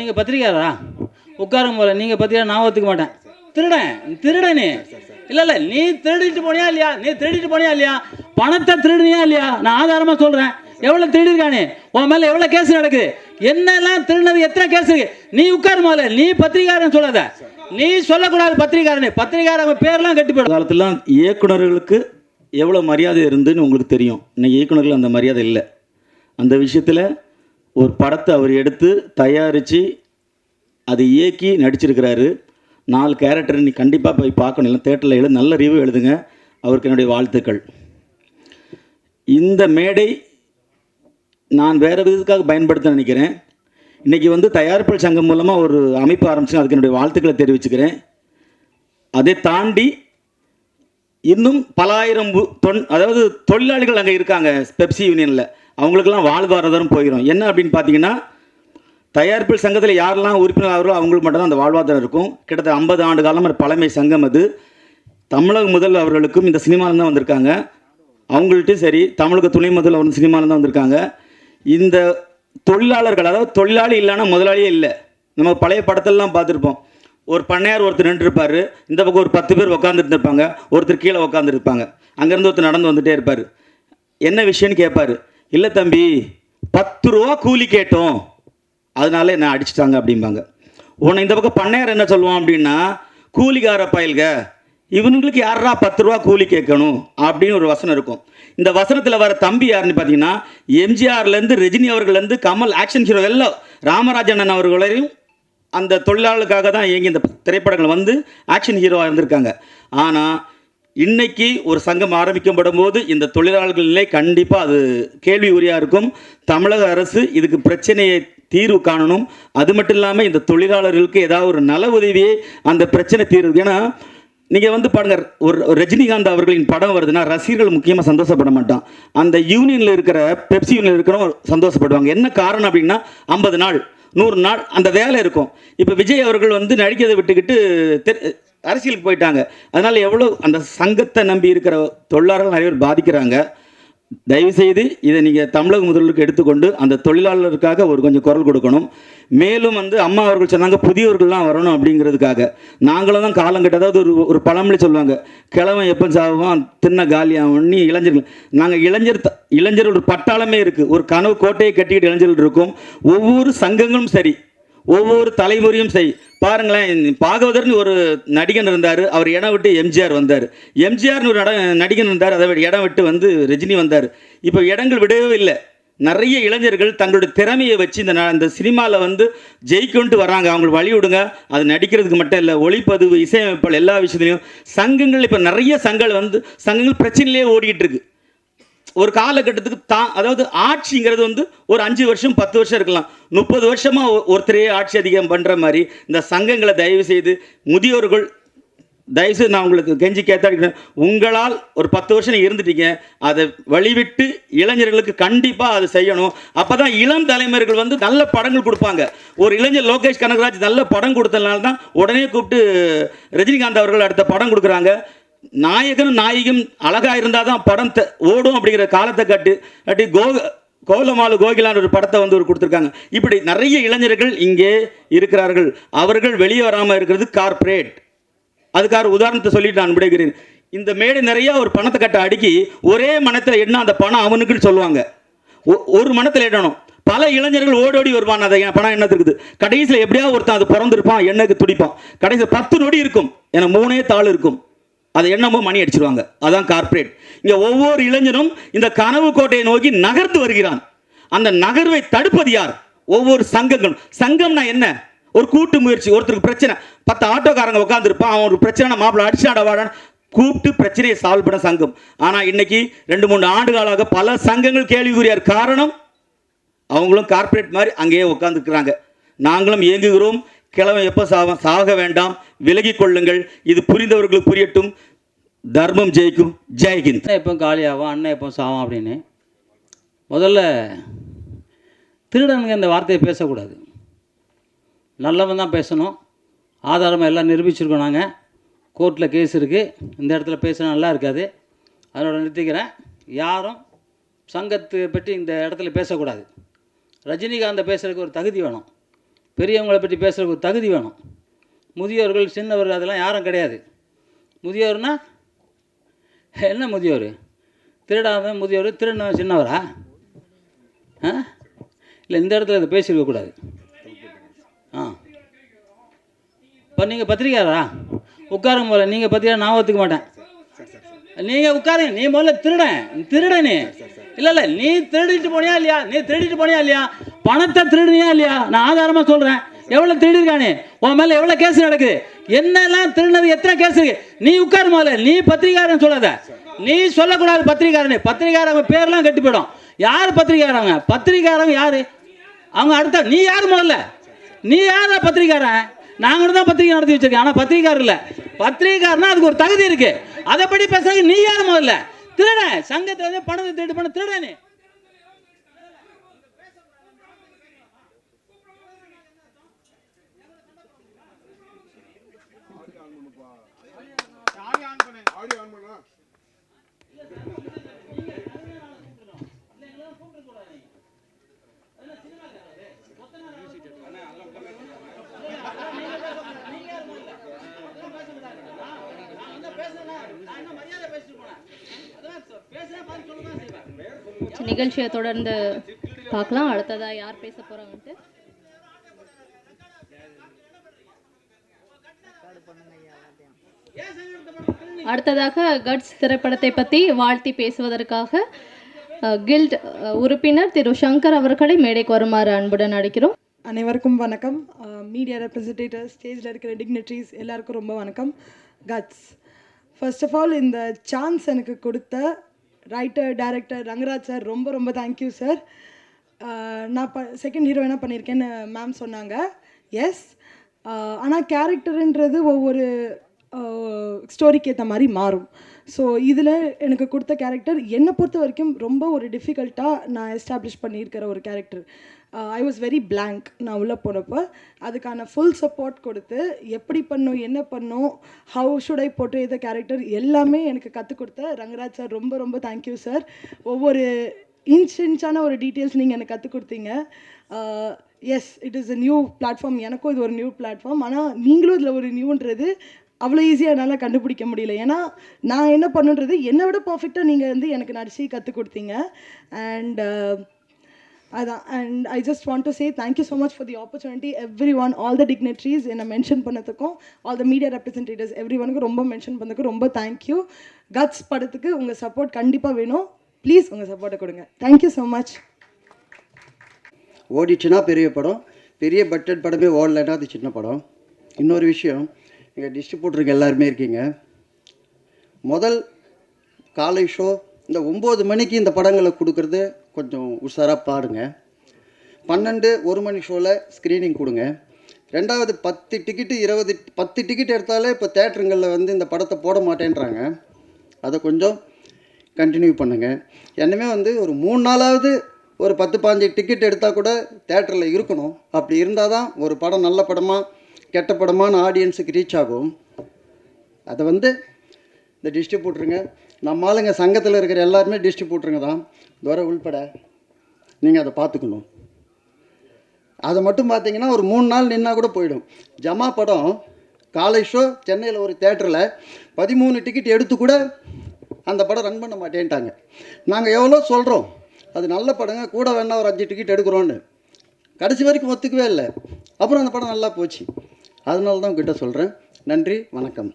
நீங்கள் பத்திரிக்காரா உட்காருங்க போல. நீங்கள் பத்திரிக்கா நான் ஒத்துக்க மாட்டேன். திருடன் திருடனே இல்லை இல்லை நீ திருடிட்டு போனியா இல்லையா? நீ திருடிட்டு போனியா இல்லையா? பணத்தை திருடுனியா இல்லையா? நான் ஆதாரமாக சொல்கிறேன் எவ்வளோ திருடிருக்கானே உன் மேலே எவ்வளோ கேஸ் நடக்குது? என்னெல்லாம் திருடினது? எத்தனை கேஸ் இருக்கு? நீ உட்காரு முதல்ல. நீ பத்திரிக்காரன் சொல்லாத. நீ சொல்லக்கூடாது பத்திரிக்காரனே பத்திரிக்காரன் பேர்லாம் கட்டி போயிடும் காலத்துலாம் இயக்குனர்களுக்கு எவ்வளோ மரியாதை இருந்துன்னு உங்களுக்கு தெரியும். இன்னைக்கு இயக்குனர்கள் அந்த மரியாதை இல்லை. அந்த விஷயத்தில் ஒரு படத்தை அவர் எடுத்து தயாரித்து அதை இயக்கி நடிச்சிருக்கிறாரு. நாலு கேரக்டர் நீ கண்டிப்பாக போய் பார்க்கணும். இல்லை தேட்டரில் எழுது நல்ல ரிவ்யூ எழுதுங்க. அவருக்கு என்னுடைய வாழ்த்துக்கள். இந்த மேடை நான் வேறு விதத்துக்காக பயன்படுத்த நினைக்கிறேன். இன்றைக்கி வந்து தயாரிப்பு சங்கம் மூலமாக ஒரு அமைப்பு ஆரம்பிச்சு அதுக்கு என்னுடைய வாழ்த்துக்களை தெரிவிச்சுக்கிறேன். அதை தாண்டி இன்னும் பலாயிரம் தொன் அதாவது தொழிலாளிகள் அங்கே இருக்காங்க பெப்சி யூனியனில். அவங்களுக்கெல்லாம் வாழ்வாதாரம் போயிடும் என்ன அப்படின்னு பார்த்தீங்கன்னா தயாரிப்பில் சங்கத்தில் யாரெல்லாம் உறுப்பினர் ஆகிறோ அவங்களுக்கு மட்டும்தான் அந்த வாழ்வாதாரம் இருக்கும். கிட்டத்தட்ட ஐம்பது ஆண்டு காலம் ஒரு பழமை சங்கம் அது. தமிழக முதல் அவர்களுக்கும் இந்த சினிமாவில் தான் வந்திருக்காங்க. அவங்கள்ட்டையும் சரி தமிழக துணை முதல் அவர் சினிமாவில் தான் வந்திருக்காங்க. இந்த தொழிலாளர்கள் அதாவது தொழிலாளி இல்லைன்னா முதலாளியே இல்லை. நம்ம பழைய படத்திலலாம் பார்த்துருப்போம். ஒரு பண்ணையார் ஒருத்தர் நின்றுருப்பார். இந்த பக்கம் ஒரு பத்து பேர் உட்காந்துட்டு இருப்பாங்க ஒருத்தர் கீழே உட்காந்துருப்பாங்க அங்கேருந்து ஒருத்தர் நடந்து வந்துகிட்டே இருப்பார். என்ன விஷயம்னு கேட்பாரு இல்லை தம்பி பத்து ரூபா கூலி கேட்டோம். அதனால என்ன அடிச்சிட்டாங்க அப்படிம்பாங்க. உன்னை இந்த பக்கம் பண்ணையார் என்ன சொல்லுவான் அப்படின்னா கூலிக்கார பயல்க இவனுங்களுக்கு யாரா பத்து ரூபா கூலி கேட்கணும்? அப்படின்னு ஒரு வசனம் இருக்கும். இந்த வசனத்தில் வர தம்பி யாருன்னு பார்த்தீங்கன்னா எம்ஜிஆர்லேருந்து ரஜினி அவர்கள்லேருந்து கமல் ஆக்ஷன் ஹீரோ எல்லாம் ராமராஜன் அண்ணன் அவர்களையும் அந்த தொழிலாளர்களுக்காக தான் இயங்கி இந்த திரைப்படங்கள் வந்து ஆக்ஷன் ஹீரோவாக இருந்திருக்காங்க. ஆனால் இன்னைக்கு ஒரு சங்கம் ஆரம்பிக்கப்படும் போது இந்த தொழிலாளர்கள் நிலை கண்டிப்பாக அது கேள்வி உரியாக இருக்கும். தமிழக அரசு இதுக்கு பிரச்சனையை தீர்வு காணணும். அது மட்டும் இல்லாமல் இந்த தொழிலாளர்களுக்கு ஏதாவது ஒரு நல உதவியே அந்த பிரச்சனை தீர்வு ஏன்னா நீங்கள் வந்து பாருங்க ஒரு ஒரு ரஜினிகாந்த் அவர்களின் படம் வருதுன்னா ரசிகர்கள் முக்கியமாக சந்தோஷப்பட மாட்டான். அந்த யூனியனில் இருக்கிற பெப்சி யூனியனில் இருக்கிறவங்க சந்தோஷப்படுவாங்க. என்ன காரணம் அப்படின்னா ஐம்பது நாள். நூறு நாள் அந்த வேலை இருக்கும். இப்போ விஜய் அவர்கள் வந்து நடிக்கிறதை விட்டுக்கிட்டு அரசியலுக்கு போயிட்டாங்க. அதனால் எவ்வளோ அந்த சங்கத்தை நம்பி இருக்கிற தொழிலாளர்கள் நிறைய பேர் பாதிக்கிறாங்க. தயவுசெய்து இதை நீங்கள் தமிழக முதல்வருக்கு எடுத்துக்கொண்டு அந்த தொழிலாளருக்காக ஒரு கொஞ்சம் குரல் கொடுக்கணும். மேலும் வந்து அம்மா அவர்கள் சொன்னாங்க புதியவர்கள்லாம் வரணும் அப்படிங்கிறதுக்காக. நாங்களும் தான் காலம் கட்டதாவது ஒரு ஒரு பழமொழி சொல்லுவாங்க கிழவன் எப்போ சாவான் தின்ன காலியாகவும் நீ இளைஞர்கள். நாங்கள் இளைஞர் த- இளைஞர் ஒரு பட்டாளமே இருக்குது ஒரு கனவு கோட்டையை கட்டிக்கிட்டு இளைஞர்கள் இருக்கும். ஒவ்வொரு சங்கங்களும் சரி ஒவ்வொரு தலைமுறையும் செய். பாருங்களேன் பாகவதர்னு ஒரு நடிகன் இருந்தார். அவர் இடம் விட்டு எம்ஜிஆர் வந்தார். எம்ஜிஆர்னு ஒரு நட- நடிகன் இருந்தார். அதை இடம் விட்டு வந்து ரஜினி வந்தார். இப்போ இடங்கள் விடவே இல்லை. நிறைய இளைஞர்கள் தங்களுடைய திறமையை வச்சு இந்த ந- இந்த சினிமாவில் வந்து ஜெயிக்கொண்டு வராங்க அவங்களுக்கு வழி விடுங்க. அது நடிக்கிறதுக்கு மட்டும் இல்லை. ஒளிப்பதிவு இசையமைப்பால் எல்லா விஷயத்துலையும் சங்கங்கள் இப்போ நிறைய சங்கங்கள் வந்து சங்கங்கள் பிரச்சனையிலே ஓடிக்கிட்டு இருக்கு. ஒரு காலகட்டத்துக்கு தான் அதாவது ஆட்சிங்கிறது வந்து ஒரு அஞ்சு வருஷம் பத்து வருஷம் இருக்கலாம். முப்பது வருஷமாக ஒருத்தரே ஆட்சி அதிகம் பண்ணுற மாதிரி இந்த சங்கங்களை தயவு செய்து முதியோர்கள் தயவுசெய்து நான் உங்களுக்கு கெஞ்சி கேத்தாடிக்கிறேன் உங்களால் ஒரு பத்து வருஷம் இருந்துட்டீங்க. அதை வழிவிட்டு இளைஞர்களுக்கு கண்டிப்பாக அது செய்யணும். அப்போ தான் இளம் தலைமுறைகள் வந்து நல்ல படங்கள் கொடுப்பாங்க. ஒரு இளைஞர் லோகேஷ் கனகராஜ் நல்ல படம் கொடுத்ததுனால தான் உடனே கூப்பிட்டு ரஜினிகாந்த் அவர்கள் அடுத்த படம் கொடுக்குறாங்க. நாயகனும் நாயகியும் அழகா இருந்தால் தான் படம் த- ஓடும் அப்படிங்கிற காலத்தை கட்டு கட்டி கோ கோலமாலு கோகிலான் ஒரு படத்தை வந்து ஒரு கொடுத்துருக்காங்க. இப்படி நிறைய இளைஞர்கள் இங்கே இருக்கிறார்கள். அவர்கள் வெளியே வராமல் இருக்கிறது கார்ப்பரேட் அதுக்காக உதாரணத்தை சொல்லிட்டு நான் விடைகிறேன் இந்த மேடை நிறைய ஒரு பணத்தை கட்ட அடுக்கி ஒரே மனத்தில் என்ன அந்த பணம் அவனுக்குன்னு சொல்லுவாங்க. ஒ- ஒரு மனத்தில் இடணும் பல இளைஞர்கள் ஓடோடி வருவான். அதை என் பணம் என்ன இருக்குது? கடைசியில் எப்படியாவது ஒருத்தன் அது பிறந்திருப்பான் எண்ணுக்கு துடிப்பான். கடைசியில் பத்து நொடி இருக்கும். ஏன்னா மூணே தாள் இருக்கும். அதை என்னமோ மணி அடிச்சிருவாங்க. அதான் கார்ப்பரேட் இங்கே ஒவ்வொரு இளைஞனும் இந்த கனவு கோட்டையை நோக்கி நகர்ந்து வருகிறான். அந்த நகர்வை தடுப்பது யார்? ஒவ்வொரு சங்கங்களும் சங்கம்னா என்ன? ஒரு கூட்டு முயற்சி ஒருத்தருக்கு பிரச்சனை. பத்து ஆட்டோக்காரங்க உட்காந்துருப்பான் அவன் ஒரு பிரச்சனை மாப்பிள்ள அடிச்சாட வாடான்னு கூப்பிட்டு பிரச்சனையை சால்வ் பண்ண சங்கம். ஆனால் இன்னைக்கு ரெண்டு மூணு ஆண்டுகளாக பல சங்கங்கள் கேள்விக்குரியார் காரணம் அவங்களும் கார்ப்பரேட் மாதிரி அங்கேயே உட்காந்துருக்குறாங்க நாங்களும் இயங்குகிறோம். கிழவன் எப்போ சாவ சாக வேண்டாம்? விலகி கொள்ளுங்கள். இது புரிந்தவர்களுக்கு புரியட்டும். தர்மம் ஜெயிக்கும். ஜெய்ஹிந்த் எப்போ காலியாகும் அண்ணன் எப்போ சாவான் அப்படின்னு. முதல்ல திருடனுங்க இந்த வார்த்தையை பேசக்கூடாது. நல்லவன் தான் பேசணும். ஆதாரமாக எல்லாம் நிரூபிச்சிருக்கோம் நாங்கள் கோர்ட்டில் கேஸ் இருக்குது இந்த இடத்துல பேசினா நல்லா இருக்காது. அதோட நிறுத்திக்கிறேன். யாரும் சங்கத்தை பற்றி இந்த இடத்துல பேசக்கூடாது. ரஜினிகாந்தை பேசுகிறதுக்கு ஒரு தகுதி வேணும். பெரியவங்களை பற்றி பேசுகிறதுக்கு தகுதி வேணும். முதியோர்கள் சின்னவர் அதெல்லாம் யாரும் கிடையாது. முதியோர்னா என்ன முதியோர்? திருடாமல் முதியோர் திருடினவன் சின்னவரா? ஆ? இல்லை இந்த இடத்துல இதை பேசியிருக்கக்கூடாது ஆ. இப்போ நீங்கள் பத்திரிக்கையாரா உட்காருங்க போல நீங்கள் பத்திரிக்கை நான் ஒத்துக்க மாட்டேன். நீங்கள் உட்காருங்க நீ முதல்ல திருடன் திருட நீ இல்லை இல்லை நீ திருடிட்டு போனியா இல்லையா? நீ திருடிட்டு போனியா இல்லையா? பணத்தை திருடுனியா இல்லையா? நான் ஆதாரமாக சொல்கிறேன் எவ்வளோ திருடிருக்கானே உன் மேலே எவ்வளோ கேஸ் நடக்குது? என்னெல்லாம் திருடினது? எத்தனை கேஸ் இருக்கு? நீ உட்காரு முதல்ல. நீ பத்திரிக்காரன் சொல்லாத. நீ சொல்லக்கூடாது பத்திரிக்காரனே பத்திரிகாரங்க பேர்லாம் கட்டி போயிடும். யார் பத்திரிகாரங்க பத்திரிகாரங்க யாரு? அவங்க அடுத்த நீ யார் முதல்ல? நீ யார் பத்திரிக்காரன் நாங்களும் தான் பத்திரிக்கை நடத்தி வச்சுருக்கேன். ஆனால் பத்திரிக்காரர் இல்லை. பத்திரிகார்னா அதுக்கு ஒரு தகுதி இருக்கு. அதை படி பேசுறாங்க நீ யார் முதல்ல? திருட. சங்கத்தை வந்து பணத்தை திருட்டு பண்ண திருடனே சரி, நிகழ்ச்சியை தொடர்ந்து பார்க்கலாம். அடுத்ததா யார் பேச போறாங்கன்ட்டு? அடுத்ததாக கட்ஸ் திரைப்படத்தை பற்றி வாழ்த்தி பேசுவதற்காக கில்ட் உறுப்பினர் திரு சங்கர் அவர்களை மேடைக்கு வருமாறு அன்புடன் அழைக்கிறோம். அனைவருக்கும் வணக்கம். மீடியா ரெப்ரசன்டேட்டர் ஸ்டேஜில் இருக்கிற டிக்னட்ரிஸ் எல்லாருக்கும் ரொம்ப வணக்கம். கட்ஸ் ஃபர்ஸ்ட் ஆஃப் ஆல் இந்த சான்ஸ் எனக்கு கொடுத்த ரைட்டர் டைரக்டர் ரங்கராஜ் சார் ரொம்ப ரொம்ப தேங்க்யூ சார் நான் ப செகண்ட் ஹீரோயினாக பண்ணியிருக்கேன்னு மேம் சொன்னாங்க. எஸ் ஆனால் கேரக்டருன்றது ஒவ்வொரு ஸ்டோரிக்கு ஏற்ற மாதிரி மாறும். ஸோ இதில் எனக்கு கொடுத்த கேரக்டர் என்னை பொறுத்த வரைக்கும் ரொம்ப ஒரு டிஃபிகல்ட்டாக நான் எஸ்டாப்ளிஷ் பண்ணியிருக்கிற ஒரு character I was very blank நான் உள்ளே போனப்போ அதுக்கான ஃபுல் சப்போர்ட் கொடுத்து எப்படி பண்ணும் என்ன பண்ணும் ஹவு ஷுட் ஐ போட்டு எதை கேரக்டர் எல்லாமே எனக்கு கற்றுக் கொடுத்த ரங்கராஜ் சார் ரொம்ப ரொம்ப தேங்க்யூ சார் ஒவ்வொரு இன்ச் இன்ச்சான ஒரு டீட்டெயில்ஸ் நீங்கள் எனக்கு கற்றுக் கொடுத்தீங்க. Yes it is a new platform எனக்கும் இது ஒரு நியூ பிளாட்ஃபார்ம் ஆனால் நீங்களும் இதில் ஒரு நியூன்றது அவ்வளோ ஈஸியாக என்னால் கண்டுபிடிக்க முடியல. ஏன்னா நான் என்ன பண்ணுன்றது என்னை விட பர்ஃபெக்டாக நீங்கள் வந்து எனக்கு நடிச்சு கற்றுக் கொடுத்தீங்க. அண்ட் அதான். And I just want to say thank you so much for the opportunity everyone all the dignitaries என்னை mention பண்ணதுக்கும் all the media representatives every ஒனுக்கும் ரொம்ப மென்ஷன் பண்ணதுக்கு ரொம்ப தேங்க்யூ கட்ஸ் படத்துக்கு உங்கள் சப்போர்ட் கண்டிப்பாக வேணும். ப்ளீஸ் உங்கள் சப்போர்ட்டை கொடுங்க. தேங்க்யூ ஸோ மச் ஓடிச்சுன்னா பெரிய படம். பெரிய பட்ஜெட் படமே ஓடலைன்னா அது சின்ன படம். இன்னொரு விஷயம் எங்கள் டிஸ்ட்ரிபியூட்டருக்கு எல்லாருமே இருக்கீங்க. முதல் காலை ஷோ இந்த ஒம்பது மணிக்கு இந்த படங்களை கொடுக்குறது கொஞ்சம் உஷாராக பாருங்க. பன்னெண்டு ஒரு மணி ஷோவில் ஸ்க்ரீனிங் கொடுங்க. ரெண்டாவது பத்து டிக்கெட்டு இருபது பத்து டிக்கெட் எடுத்தாலே இப்போ தேட்டருங்களில் வந்து இந்த படத்தை போட மாட்டேன்றாங்க. அதை கொஞ்சம் கண்டினியூ பண்ணுங்கள் என்னமே வந்து ஒரு மூணு நாளாவது ஒரு பத்து பாஞ்சு டிக்கெட் எடுத்தால் கூட தேட்டரில் இருக்கணும். அப்படி இருந்தால் தான் ஒரு படம் நல்ல படமாக கெட்ட படமான ஆடியன்ஸுக்கு ரீச் ஆகும். அதை வந்து இந்த டிஸ்ட்ரிபியூட்டருங்க நம்ம ஆளுங்க சங்கத்தில் இருக்கிற எல்லாருமே டிஸ்ட்ரிபியூட்டருங்க தான். துறை உள்பட நீங்கள் அதை பார்த்துக்கணும். அதை மட்டும் பார்த்தீங்கன்னா ஒரு மூணு நாள் நின்னா கூட போயிடும். ஜமா படம் காலை ஷோ சென்னையில் ஒரு தேட்டரில் பதிமூணு டிக்கெட் எடுத்து கூட அந்த படம் ரன் பண்ண மாட்டேன்ட்டாங்க. நாங்கள் எவ்வளோ சொல்கிறோம் அது நல்ல படங்க கூட வேணா ஒரு அஞ்சு டிக்கெட் எடுக்கிறோன்னு கடைசி வரைக்கும் ஒத்துக்கவே இல்லை. அப்புறம் அந்த படம் நல்லா போச்சு. அதனால தான் உங்ககிட்ட சொல்கிறேன் நன்றி வணக்கம்.